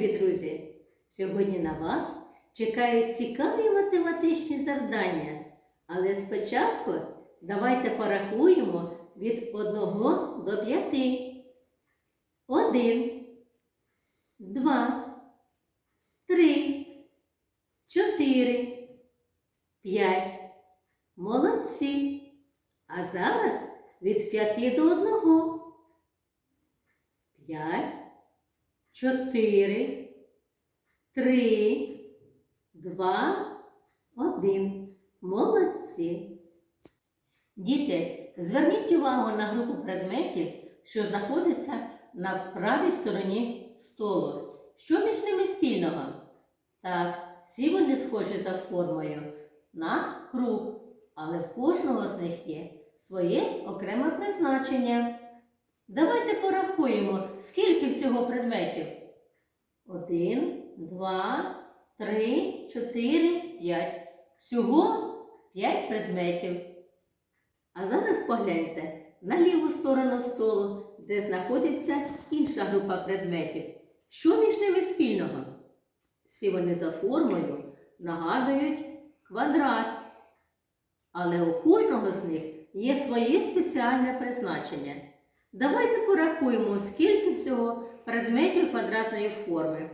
Любі друзі! Сьогодні на вас чекають цікаві математичні завдання. Але спочатку давайте порахуємо від 1 до 5. 1, 2, 3, 4, 5. Молодці! А зараз від 5 до 1. 5, 4, 3, 2, 1. Молодці. Діти, зверніть увагу на групу предметів, що знаходяться на правій стороні столу. Що між ними спільного? Так, всі вони схожі за формою на круг, але в кожного з них є своє окреме призначення. Давайте порахуємо, скільки всього предметів. Один, два, три, чотири, п'ять. Всього п'ять предметів. А зараз погляньте на ліву сторону столу, де знаходиться інша група предметів. Що між ними спільного? Всі вони за формою нагадують квадрат. Але у кожного з них є своє спеціальне призначення. Давайте порахуємо, скільки всього предметів квадратної форми.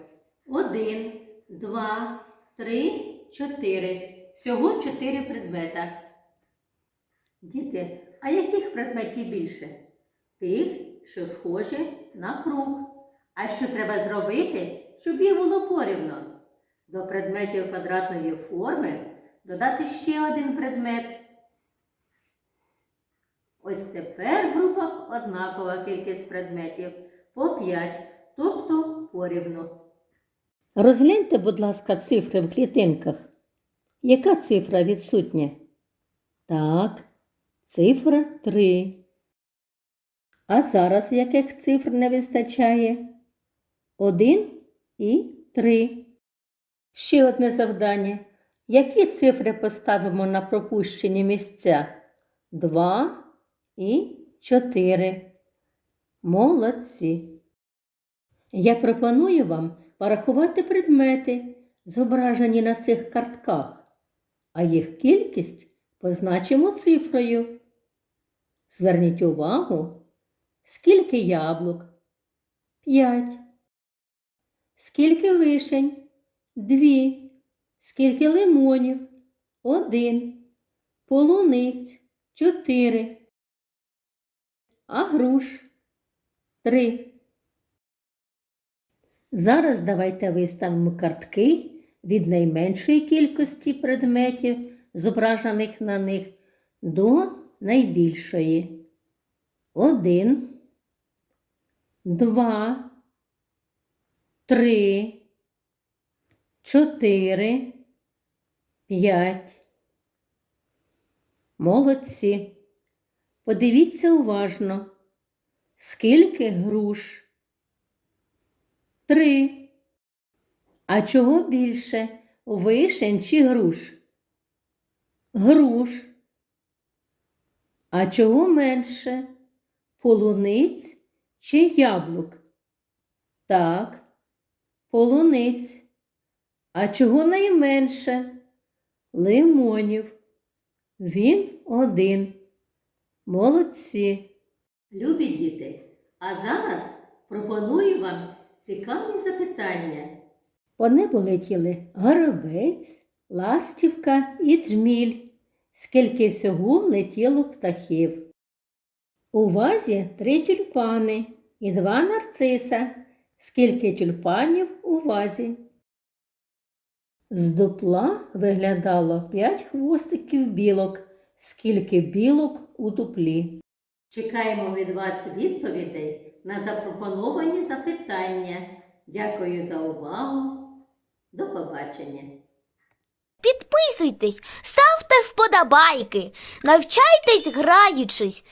Один, два, три, чотири. Всього чотири предмета. Діти, а яких предметів більше? Тих, що схожі на круг. А що треба зробити, щоб їх було порівно? До предметів квадратної форми додати ще один предмет. Ось тепер в групах однакова кількість предметів по 5, тобто порівну. Розгляньте, будь ласка, цифри в клітинках. Яка цифра відсутня? Так, цифра 3. А зараз яких цифр не вистачає? 1 і 3. Ще одне завдання. Які цифри поставимо на пропущені місця? 2 і 4. Молодці. Я пропоную вам порахувати предмети, зображені на цих картках, а їх кількість позначимо цифрою. Зверніть увагу, скільки яблук? 5. Скільки вишень? 2. Скільки лимонів? 1. Полуниць 4. А груш 3. Зараз давайте виставимо картки від найменшої кількості предметів, зображених на них, до найбільшої. Один, два, три, чотири, п'ять. Молодці. Подивіться уважно, скільки груш. Три. А чого більше? Вишень чи груш? Груш. А чого менше? Полуниць чи яблук? Так, полуниць. А чого найменше? Лимонів. Він один. Молодці. Любі діти, а зараз пропоную вам цікаві запитання. По небу летіли горобець, ластівка і джміль. Скільки всього летіло птахів. У вазі три тюльпани і два нарциса. Скільки тюльпанів у вазі. З дупла виглядало п'ять хвостиків білок, скільки білок у дуплі. Чекаємо від вас відповідей на запропоновані запитання. Дякую за увагу. До побачення. Підписуйтесь, ставте вподобайки, навчайтесь граючись